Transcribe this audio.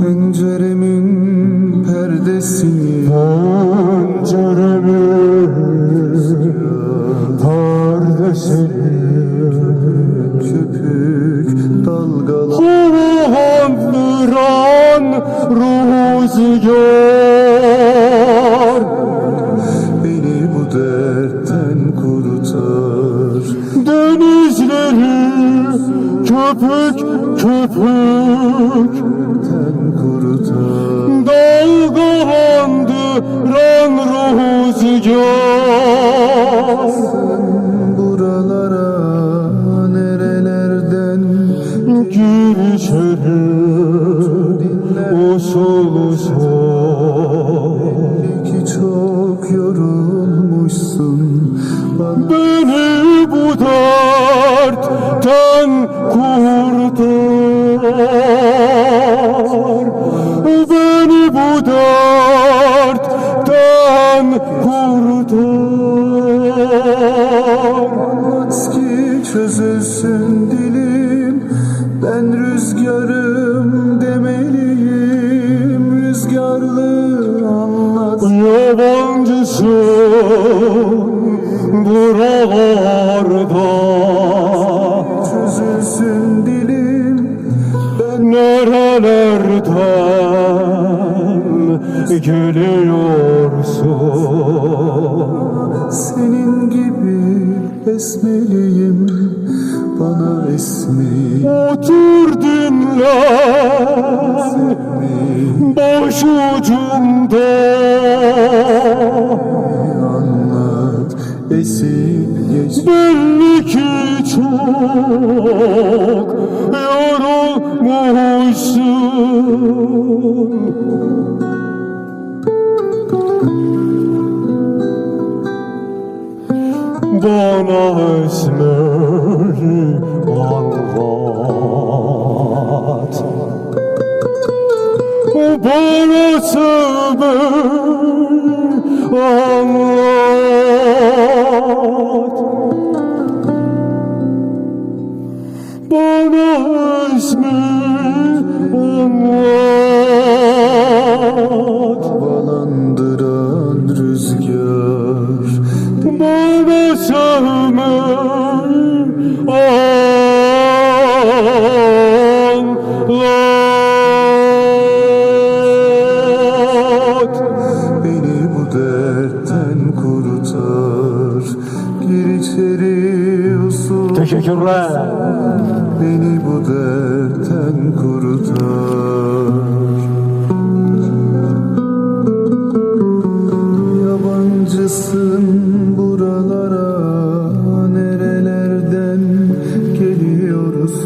Penceremin perdesi köpük köpük. Dertten kurtar Dalgalandıran rüzgar Buralara nerelerden Gir içeri usul usul ki çok yorulmuşsun. Bana çözülsün dilim. Ben rüzgarım demeliyim. Rüzgarlı anlat. Yabancısın buralarda. Çözülsün dilim. Ben Nerelerden geliyorsun? Gibi esmeliyim Bana esmeyi Otur dinlen Başucumda anlat Esip geç. Belli ki çok yorulmuşsun Bana esmeri anlat. Bana sevmeyi anlat. Bana esmeri teşekkürler. Beni bu dertten kurutar. Yabancısın